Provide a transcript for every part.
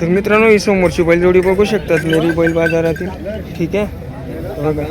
तर मित्रांनो ही समोरची बैलजोडी बघू शकतात. मेरी बैल बाजारातील. ठीक आहे? बघा.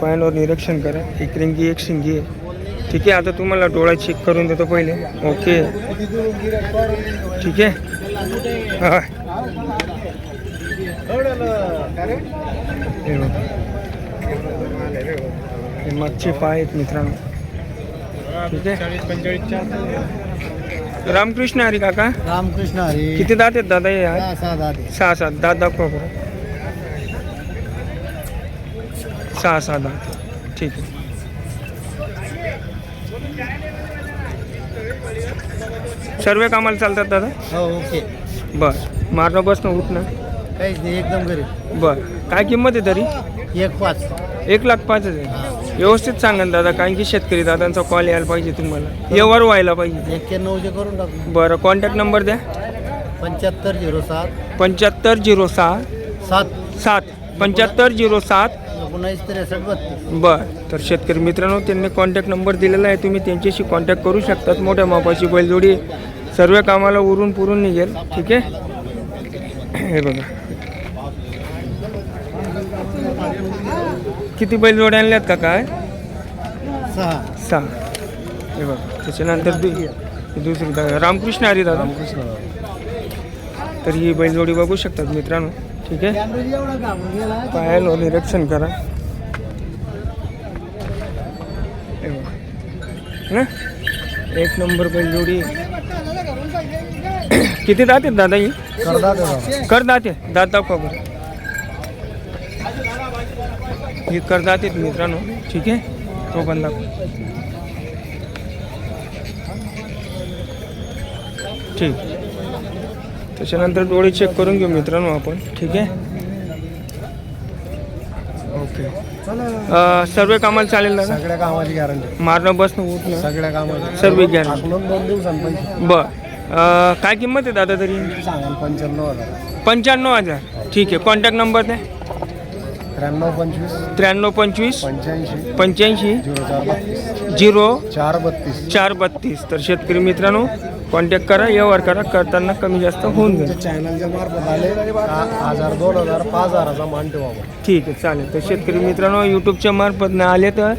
पायांवर निरीक्षण करा. एक रिंगी एक शिंगी आहे. ठीक आहे? आता तुम्हाला डोळा चेक करून देतो पहिले. ओके. ठीक आहे? हां. हे मागचे पाय आहेत मित्रांनो. ठीक आहे? रामकृष्ण हरी काका? रामकृष्ण हरी. किती दात आहेत दादा हे आज? सहा सात. दात दाखवा बरं. सहा सहा दात ठीक आहे. सर्व कामाला चालतात दादा? हो ओके. बर. मारणं बसणं उठणं काहीच नाही एकदम गरीब. बर. काय किंमत आहे तरी? एक पाच. एक लाख पाच हजार. व्यवस्थित सांगा ना दादा कारण की शेतकरी दादांचा कॉल यायला पाहिजे तुम्हाला व्यवहार व्हायला पाहिजे करून टाकू. बरं कॉन्टॅक्ट नंबर द्या. पंच्याहत्तर झिरो सात. पंच्याहत्तर झिरो सहा सात. सात. पंच्याहत्तर झिरो सात. एकोणावीस त्रेसष्ट बत्तीस. बर तर शेतकरी मित्रांनो त्यांनी कॉन्टॅक्ट नंबर दिलेला आहे. तुम्ही त्यांच्याशी कॉन्टॅक्ट करू शकतात. मोठ्या मापाची बैलजोडी सर्व कामाला उरून पुरून निघेल. ठीक आहे? हे बघा. किती बैलजोड्या आणल्यात का काय? सहा. सहा. हे बघा त्याच्यानंतर दु दुसरी दा- रामकृष्ण हरी दादा. तर ही बैलजोडी बघू शकतात मित्रांनो. ठीक आहे? पायाला निरीक्षण करा. हे बघा. ना? एक नंबर बैलजोडी किती दात आहेत दादा ही? कर दात दात दाखवा बरं. ही करदात आहेत मित्रांनो. ठीक आहे. तो पण दाखवा. ठीक. त्याच्यानंतर डोळे चेक करून घेऊ मित्रांनो आपण. ठीक आहे. ओके. अं, सर्व कामाला चालेल दादा सगळ्या कामाची गॅरंटी मारणं बसणं उठणं? सगळ्या कामाची. सर्व दोन दिवसांनी पैसे बर. अं, काय किंमत आहे दादा तरी? सांगाल पंच्याण्णव हजार. पंच्याण्णव हजार. ठीक आहे. कॉन्टॅक्ट नंबर द्या. त्र्याण्णव पंचवीस. त्र्याण्णव पंचवीस. पंच्याऐंशी. पंच्याऐंशी. झिरो चार बत्तीस. झिरो चार बत्तीस. चार बत्तीस. तर शेतकरी मित्रांनो कॉन्टॅक्ट करा व्यवहार करा करताना कमी जास्त होऊन जाईल. चॅनलच्या मार्फत आले हा- हजार दोन हजार पाच हजाराचा मान ठेवा ठीक आहे चालेल. तर शेतकरी मित्रांनो यूट्यूबच्या मार्फत न आले तर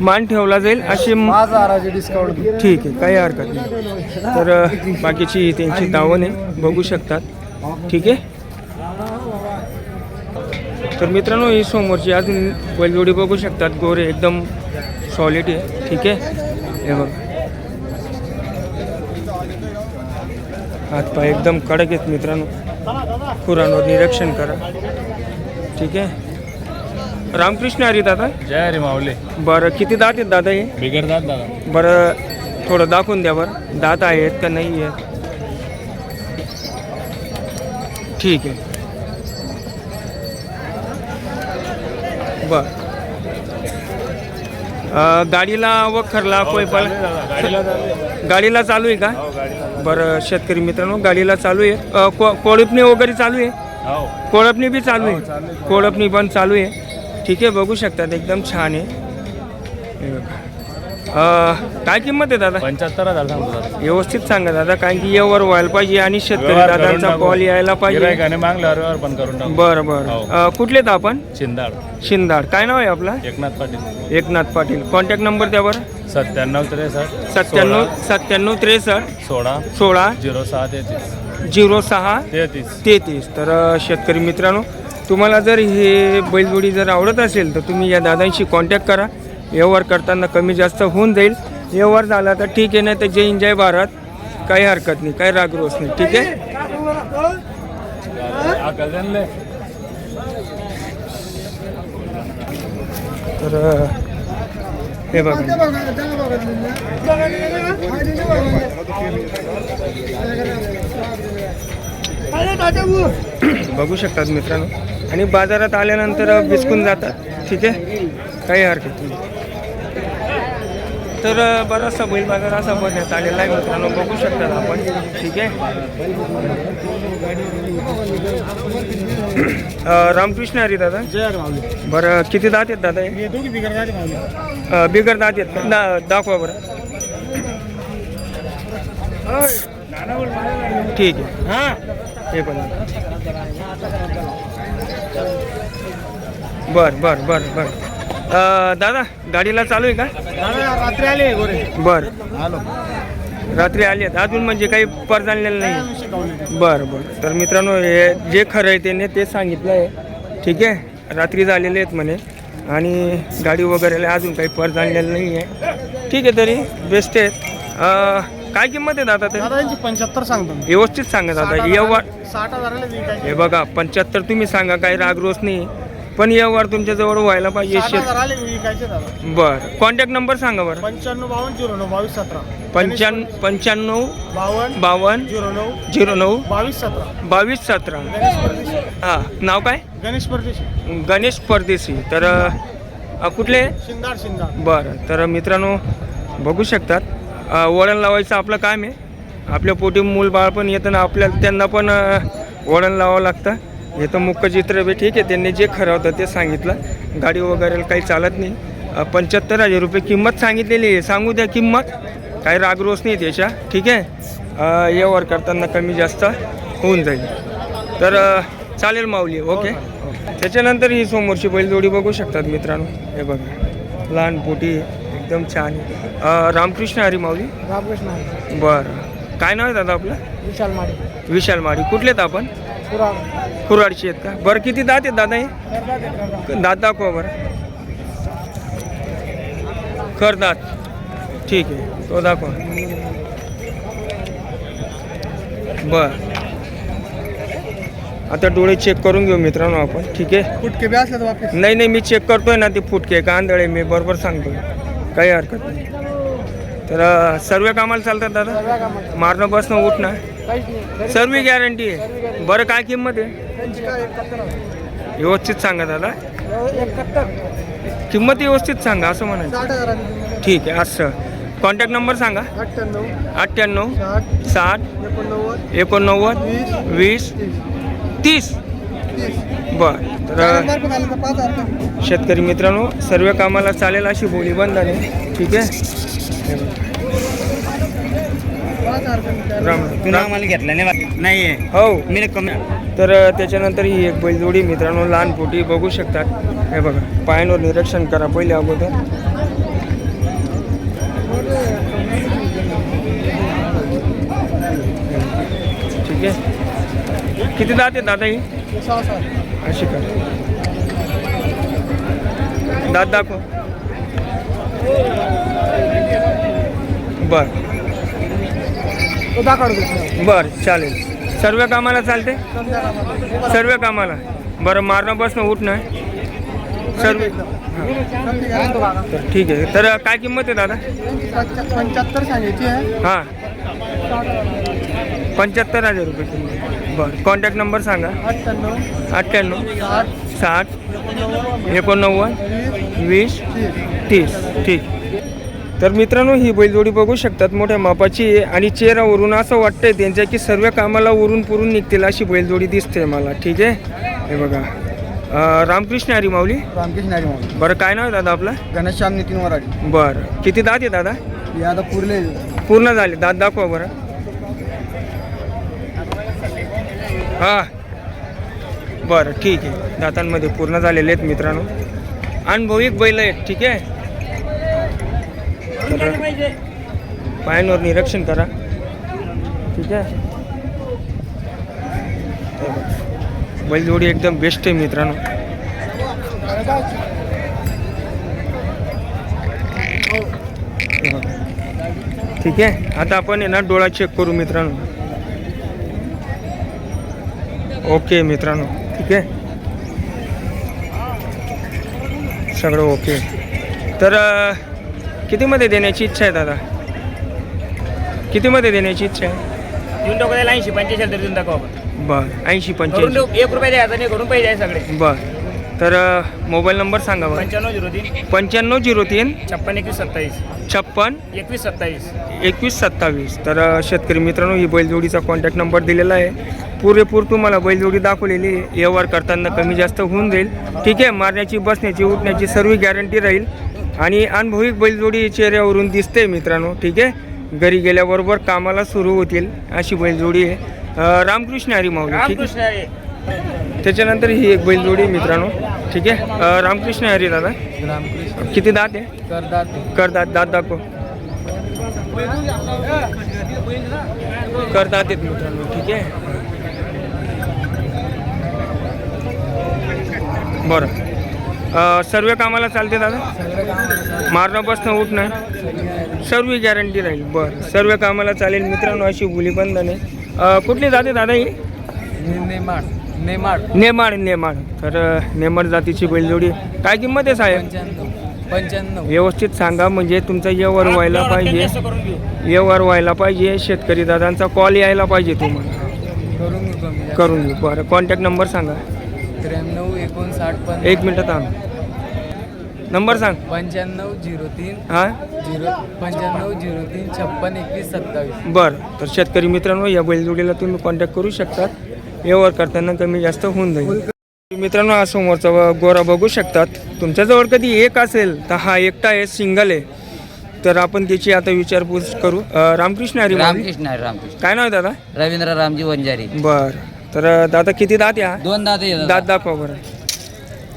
मान ठेवला जाईल असे म- पाच हजाराचे डिस्काउंट ठीक आहे काही हरकत नाही. तर अ, बाकीची त्यांची दावण आहे बघू शकतात. ठीक आहे? तर मित्रांनो ही समोरची अजून बैलजोडी बघू शकतात. गोरे एकदम सॉलिड आहे. ठीक आहे? हे बघ. हातपाय एकदम कडक आहेत मित्रांनो. खुरांवर निरीक्षण करा. ठीक आहे? रामकृष्ण हरी दादा? जय हरी माऊली. बरं किती दात आहेत दादा हे? बिघडतात दादा. बरं थोडं दाखवून द्या बरं. दात आहेत का नाही आहेत? ठीक आहे. बर. गाडीला वखरला कोयपाला गाडीला गाडीला चालू आहे का? हो बरं शेतकरी मित्रांनो गाडीला चालू आहे. को कोळपणी वगैरे चालू आहे? हो. कोळपणी बी चालू आहे? कोळपणी पण चालू आहे. ठीक आहे बघू शकतात एकदम छान आहे. हे. अं, काय किंमत आहे दादा? पंच्याहत्तर हजार सांगतो दादा. व्यवस्थित सांगा दादा कारण की यावर व्हायला पाहिजे आणि शेतकरी व्यवहार करून दादांचा टाकू. कॉल यायला पाहिजे. गिऱ्हाईकाने मागल्यावर व्यवहार पण करून टाकू. बरं बरं. हो. अं, कुठले तर आपण? शिंदाड. शिंदाड. काय नाव आहे आपला? एकनाथ पाटील. एकनाथ पाटील. कॉन्टॅक्ट नंबर द्या बरं. सत्त्याण्णव त्रेसष्ट सत्त्याण्णव सत्त्याण्णव त्रेसष्ट सोळा. सोळा. झिरो सहा तेहतीस. झिरो सहा तेहतीस. तेहतीस. तर अ, शेतकरी मित्रांनो तुम्हाला जर हे बैलजोडी जर आवडत असेल तर तुम्ही या दादांशी कॉन्टॅक्ट करा. व्यवहार करताना कमी जास्त होऊन जाईल. व्यवहार झाला तर ठीक आहे नाही तर जय हिंद जय भारत. काही हरकत नाही काही रागरोस नाही ठीक आहे? तर हे बघा. बघू शकतात मित्रांनो. आणि बाजारात आल्यानंतर बिस्कून जातात ठीक आहे? काही हरकत नाही. तर बराचसा बैल बाजार असा बघण्यात आलेला आहे मित्रांनो बघू शकतात आपण. ठीक आहे? रामकृष्ण हरी दादा? बरं किती दात आहेत दादा हे? बिगर दात आहेत? दा दाखवा बरं. ठीक आहे. हे पण. बर बर बर बर. दादा गाडीला चालू आहे का? रात्री आले गोरे. बर. आलो. रात्री आली आहेत. अजून म्हणजे काही पर झालेलं नाही. बरं बरं. तर मित्रांनो हे जे खरं आहे त्याने ते सांगितलं आहे ठीक आहे? रात्री झालेले आहेत म्हणे. आणि गाडी वगैरे अजून काही पर झालेलं नाही आहे. ठीक आहे तरी बेस्ट आहेत काय किंमत आहे दादा ते? पंच्याहत्तर सांगतो. व्यवस्थित सांगा दादा. व्यवहार साठ विकायचे हे बघा पंच्याहत्तर तुम्ही सांगा काही रागरोस नाही. पण व्यवहार तुमच्याजवळ व्हायला पाहिजे शेत विकायचे दादा बरं. कॉन्टॅक्ट नंबर सांगा बरं. पंच्याण्णव बावन्न झिरो नऊ बावीस सतरा. पंच्याण्णव पंच्याण्णव बावन्न बावन्न झिरो नऊ झिरो नऊ बावीस सतरा. बावीस सतरा. गणेश परदेशी. हां. नाव काय? गणेश परदेशी. गणेश परदेशी. तर अ, कुठले? शिंदाड शिंदाड. बरं. तर मित्रांनो बघू शकतात. अ, वळण लावायचं आपलं काम आहे. आपल्या पोटी मूल बाळ पण येतं ना आपल्याला त्यांना पण अ, वळण लावावं लागतं. हे तर मुख्य चित्र बी ठीक आहे. त्यांनी जे खरं होतं ते सांगितलं. गाडी वगैरे काही चालत नाही. पंच्याहत्तर हजार रुपये किंमत सांगितलेली आहे. सांगू द्या किंमत. काही रागरोस नाही त्याच्या. ठीक आहे? अ, व्यवहार करताना कमी जास्त होऊन जाईल. तर चालेल माऊली. ओके? त्याच्यानंतर ही समोरची बैलजोडी बघू शकतात मित्रांनो. हे बघा. लहान पोटी एकदम छान रामकृष्ण हरी माऊली? रामकृष्ण बरं. काय नाव आहे दादा आपलं? विशाल माडी. विशाल माडी. कुठलेत आपण? कुराडची आहेत का? बरं किती दात आहेत दादा हे? दात दाखवा बरं. कर दात. ठीक आहे तो दाखवा. बर. आता डोळे चेक करून घेऊ मित्रांनो आपण. ठीक आहे? फुटके बी असले तर वापस. नाही नाही मी चेक करतोय ना ते फुटके. कांदळे मी बरोबर सांगतो काही हरकत नाही. तर सर्व कामाला चालतात दादा? मारणं बसणं उठणं काहीच नाही. सर्व गॅरंटी आहे. बरं काय किंमत आहे? त्यांची काय एकाहत्तर व्यवस्थित सांगा दादा. एकाहत्तर. किंमत व्यवस्थित सांगा असं म्हणायचं. साठ हजारांनी ठीक आहे असं. कॉन्टॅक्ट नंबर सांगा. अठ्ठ्याण्णव. अठ्ठ्याण्णव. साठ. साठ. एकोणनव्वद. एकोणनव्वद. वीस. तीस तीस. तीस. बर तर मार्क झालं तर पाच हजार शेतकरी मित्रांनो सर्व कामाला चालेल अशी बोली बंद आहे. ठीक आहे? हे बघा. तू आम्हाला घेतला नाही हो. मी कमी तर त्याच्यानंतर ही एक बैलजोडी मित्रांनो लहान पोटी बघू शकतात हे बघा पायांवर निरीक्षण करा पहिले अगोदर. ठीक आहे. किती दात आहेत दादा ही? अशी कर दात दाखव. बर. तो दाखवतो देतो. बर चालेल. सर्व कामाला चालते. सर्व कामाला. बरं मारणं बसणं उठणं सर्व ठीक आहे. तर काय किंमत आहे दादा? पंच्या- पंच्याहत्तर सांगायची आहे. हां. पंच्याहत्तर हजार रुपये किंमत. बरं कॉन्टॅक्ट नंबर सांगा. अठ्ठ्याण्णव अठ्ठ्याण्णव साठ साठ एकोणनव्वद वीस तीस. ठीक. तर मित्रांनो ही बैलजोडी बघू शकतात मोठ्या मापाची आहे आणि चेहऱ्यावरून असं वाटतंय त्यांच्या की सर्व कामाला उरून पुरून निघतील अशी बैलजोडी दिसते मला ठीक आहे? हे बघा. अं, रामकृष्ण हरी माऊली? रामकृष्ण हरी म्हणून बरं काय नाव आहे दादा आपलं? गणेश श्याम नितीन वराडी. बरं. किती दात आहे दादा? हे आता पुरले. पूर्ण झाले. दात दाखवा बरं. हां. बरं ठीक आहे. दातांमध्ये पूर्ण झालेले आहेत मित्रांनो. अनुभविक बैल आहेत ठीक आहे? पायांवर निरीक्षण करा. ठीक आहे? बैलजोडी एकदम बेस्ट आहे मित्रांनो. ठीक आहे? आता आपण आहे ना डोळा चेक करू मित्रांनो. ओके मित्रांनो. ठीक आहे? सगळं ओके तर कितीमध्ये देण्याची इच्छा आहे दादा? कितीमध्ये देण्याची इच्छा आहे? देऊन टाकू त्याला ऐंशी तरी देऊन टाकू आपण. बर ऐंशी करून पंच्याऐंशी देऊ. एक रुपया द्यायचा नाही करून पैसे आहे सगळे. बर. तर मोबाईल नंबर सांगा बरं. पंच्याण्णव झिरो तीन. पंच्याण्णव झिरो तीन. छप्पन एकवीस सत्तावीस. छप्पन एकवीस सत्तावीस. एकवीस सत्तावीस. तर अ, शेतकरी मित्रांनो ही बैलजोडीचा कॉन्टॅक्ट नंबर दिलेला आहे. पुरेपूर तुम्हाला बैलजोडी दाखवलेली आहे. व्यवहार करताना कमी जास्त होऊन जाईल. ठीक आहे मारण्याची बसण्याची उठण्याची सर्व गॅरंटी राहील. आणि अनुभविक बैलजोडी चेहऱ्यावरून दिसते मित्रांनो ठीक आहे? घरी गेल्याबरोबर कामाला सुरू होतील अशी बैलजोडी आहे. रामकृष्ण हरी माऊली ठीक आहे? त्याच्यानंतर ही एक बैलजोडी आहे मित्रांनो ठीक आहे? रामकृष्ण हरी दादा. रामकृष्ण. किती दात आहे? करदाते करदात दात दाखव. करदात आहेत मित्रांनो ठीक आहे? बरं. सर्व कामाला चालते दादा? मारणं बसणं उठणं सर्व गॅरंटी राहील. बरं. सर्व कामाला चालेल. मित्रांनो अशी बोली बंधन आहे अं, कुठली जाते दादा ही नेमाड. नेमाड. नेमाड नेमाड. तर नेमाड जातीची बैलजोडी. काय किंमत आहे साहेब? पंच्याण्णव. व्यवस्थित सांगा म्हणजे तुमचा व्यवहार व्हायला पाहिजे. व्यवहार व्हायला पाहिजे. शेतकरी दादांचा कॉल यायला पाहिजे तुम्हाला. करून घेऊ बरं. कॉन्टॅक्ट नंबर सांगा. त्र्याण्णव एकोणसाठ पण एक मिनटं थांब. नंबर सांग. पंच्याण्णव झिरो तीन. हां? झिरो पंच्याण्णव झिरो तीन छप्पन एकवीस सत्तावीस. बरं. तर शेतकरी मित्रांनो या बैलजोडीला तुम्ही कॉन्टॅक्ट करू शकतात. व्यवहार करताना कमी जास्त होऊन जाईल. मित्रांनो हा समोरचा गोरा बघू शकतात. तुमच्याजवळ कधी एक असेल तर हा एकटा आहे सिंगल आहे. तर आपण त्याची आता विचारपूस करू. अं, रामकृष्ण हरी माऊली. रामकृष्ण आहे रामकृष्ण. काय नाव आहे दादा? रवींद्र रामजी वंजारी. बर. तर दादा किती दात या दोन दाते दात दादा. दाखवा बरं.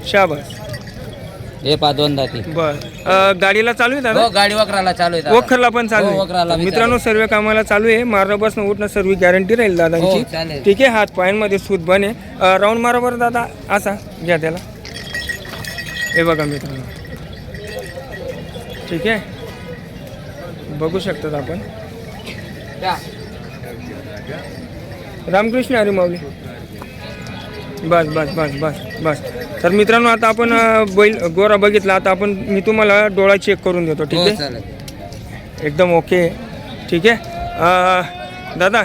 शाबास. हे पा दोन दाते बर. अ, गाडीला चालू आहे दादा? हो गाडी वक्राला चालू आहे दादा. वखरला पण चालू हो, वखराला आहे बी मित्रांनो सर्व कामाला चालू आहे. मारणं बसणं उठणं सर्व गॅरंटी राहील हो, दादांची चालेल. ठीक आहे हात पायांमध्ये सूत बने. राऊंड मारा बरं दादा. असा घ्या त्याला. हे बघा मित्रांनो. ठीक आहे? बघू शकतात आपण. द्या. रामकृष्ण हरी माऊली. बस बस बस बस बस. तर मित्रांनो आता आपण बैल गोरा बघितला आता आपण मी तुम्हाला डोळा चेक करून देतो ठीक हो आहे? एकदम ओके ठीक आहे? दादा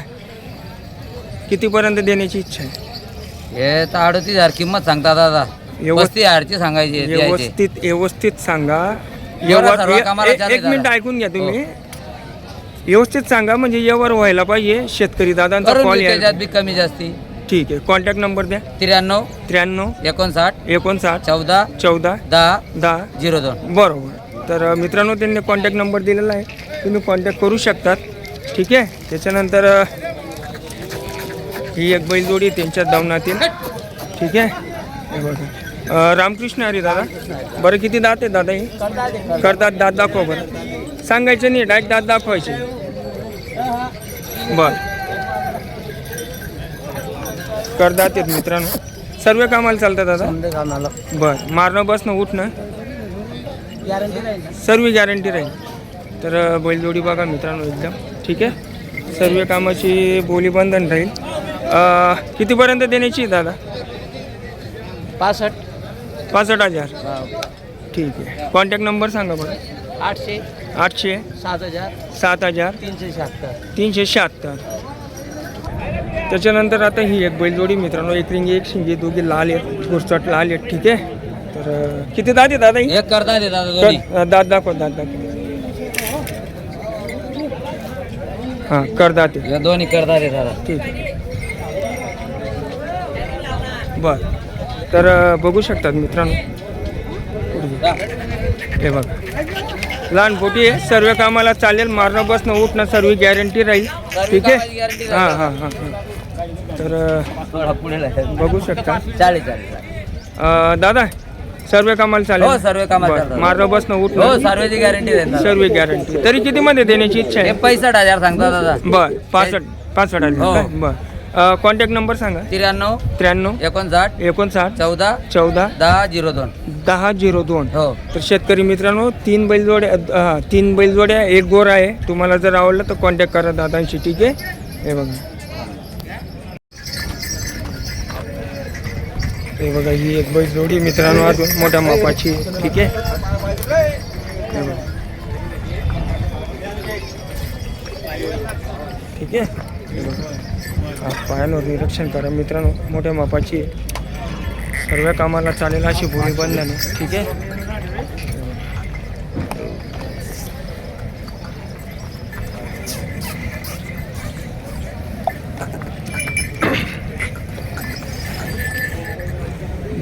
कितीपर्यंत देण्याची इच्छा आहे? हे तर अडतीस हजार किंमत सांगता दादा. व्यवस्थित- हजारची सांगायची. व्यवस्थित व्यवस्थित सांगा. एक मिनिट. ऐकून घ्या तुम्ही. हो. व्यवस्थित सांगा म्हणजे व्यवहार व्हायला पाहिजे. शेतकरी दादांचा करून कॉल यायला. बी कमी जास्ती. ठीक आहे. कॉन्टॅक्ट नंबर द्या. त्र्याण्णव. त्र्याण्णव. एकोणसाठ. एकोणसाठ. चौदा. चौदा. दहा. दहा. झिरो दोन. बरोबर. तर अ, मित्रांनो त्यांनी कॉन्टॅक्ट नंबर दिलेला आहे. तुम्ही कॉन्टॅक्ट करू शकतात. ठीक आहे? त्याच्यानंतर अ, ही एक बैलजोडी त्यांच्या दावणातील ठीक आहे? हे बघा. अ, रामकृष्ण हरी दादा. बरं किती दात आहे दादा हे? करतात. दात दाखवा बरं. सांगायचं नाही डायरेक्ट दात दाखवायचे. बर. करदात आहेत मित्रांनो. सर्व कामाला चालतात दादा कामाला. बर. मारणं बसणं उठणं? सर्व गॅरंटी राहील. तर बैलजोडी बघा मित्रांनो एकदम. ठीक आहे? सर्व कामाची बोली बंधन राहील. कितीपर्यंत देण्याची दादा? पासष्ट. पासष्ट हजार. ठीक आहे. कॉन्टॅक्ट नंबर सांगा बरं. आठशे. आठशे? सात हजार. सात हजार? तीनशे शहात्तर. तीनशे शहात्तर. त्याच्यानंतर आता ही एक बैलजोडी मित्रांनो एक रिंगी एक शिंगी दोघी लाल आहेत गुरचट लाल आहेत ठीक आहे? तर किती दात आहे दादा ही? एक करता दे दादा दोन्ही. कर- दात दाखव दात दाखव. हां कर दात आहे दोन्ही करता दे दादा. ठीक बर. तर अ, बघू शकतात मित्रांनो. हे बघा. लहान पोटी आहे. सर्व कामाला चालेल. मारणं बसणं उठणं सर्व गॅरंटी राहील. ठीक आहे? हां. हां हां हां. तर. बघू शकता. चालेल चालेल दादा सर्व कामाला चालेल? हो, सर्व कामाला. मारणं बसणं हो उठणं सर्वेची गॅरंटी सर्व गॅरंटी तरी किती मध्ये देण्याची इच्छा हे आहे पैसठ हजार सांगता दादा. बर पासष्ट पासष्ट हो. हजार बर. कॉन्टॅक्ट नंबर सांगा. त्र्याण्णव त्र्याण्णव एकोणसाठ एकोणसाठ चौदा चौदा दहा झिरो दोन. दहा झिरो दोन. हो. तर शेतकरी मित्रांनो तीन बैलजोड्या हा, तीन बैलजोड्या एक गोर आहे. तुम्हाला जर आवडलं तर कॉन्टॅक्ट करा दादांशी ठीक आहे? हे बघा. हे बघा ही एक बैलजोडी मित्रांनो अजून मोठ्या मापाची ठीक आहे? पायांवर निरीक्षण करा. मित्रांनो मोठ्या मापाची. सर्व कामाला चालेल अशी भूमी आहे ठीक आहे?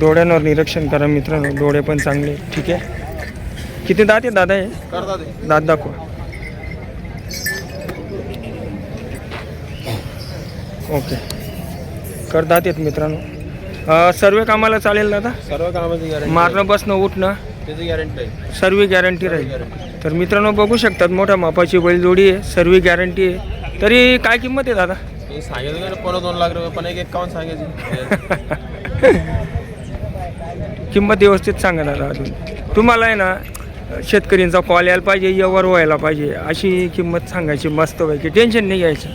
डोळ्यांवर निरीक्षण करा मित्रांनो. डोळे पण चांगले. ठीक आहे? किती दात आहे दादा हे? दात दाखवा. ओके. करतात येत मित्रांनो. अ, सर्व कामाला चालेल दादा सर्व कामाची गॅरंटी मारणं बसणं उठणं? त्याची गॅरंटी आहे. सर्व गॅरंटी राहील. तर मित्रांनो बघू शकतात मोठ्या मापाची बैलजोडी आहे सर्व गॅरंटी आहे. तरी काय किंमत आहे दादा? हे सांगितलं का पोरं दोन लाख रुपये पण एक एकावन्न सांगायची. किंमत व्यवस्थित सांगा दादा अजून. तुम्हाला आहे ना शेतकऱ्यांचा कॉल यायला पाहिजे व्यवहार व्हायला पाहिजे अशी किंमत सांगायची मस्त पैकी टेन्शन नाही घ्यायचं.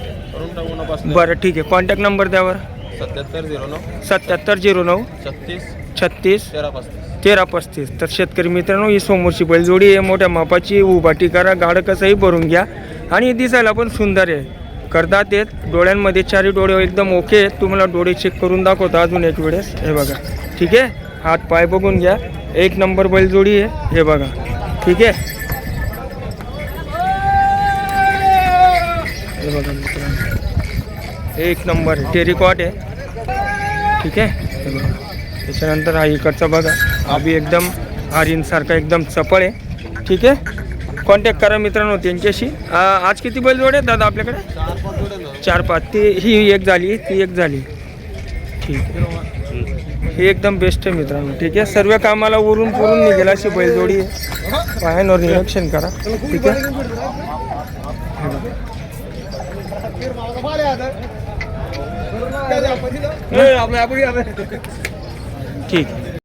बरं ठीक आहे. कॉन्टॅक्ट नंबर द्यावर सत्याहत्तर झिरो नऊ. सत्याहत्तर झिरो नऊ. छत्तीस. छत्तीस. तेरा पस्तीस. तेरा पस्तीस. तर शेतकरी मित्रांनो ही समोरची बैलजोडी आहे. मोठ्या मापाची उभाटी करा. गाडं कसंही भरून घ्या. आणि दिसायला पण सुंदर आहे. करतात येत डोळ्यांमध्ये चारही डोळे एकदम ओके आहेत. तुम्हाला डोळे चेक करून दाखवतो अजून एक वेळेस. हे बघा. ठीक आहे? हात पाय बघून घ्या. एक नंबर बैलजोडी आहे. हे बघा. ठीक आहे? हे बघा. एक नंबर आहे. टेरिकॉट आहे. ठीक आहे? त्याच्यानंतर हा इकडचा बघा. हा बी एकदम आर्यनसारखा एकदम चपळ आहे. ठीक आहे? कॉन्टॅक्ट करा मित्रांनो त्यांच्याशी. आज किती बैलजोड आहेत दादा आपल्याकडे? चार पाच. ती ही एक झाली ती एक झाली. ठीक आहे. ही एकदम बेस्ट आहे मित्रांनो. ठीक आहे? सर्व कामाला उरून पुरून निघेल अशी बैलजोडी आहे. पायांवर निरीक्षण करा. ठीक आहे? ठीक.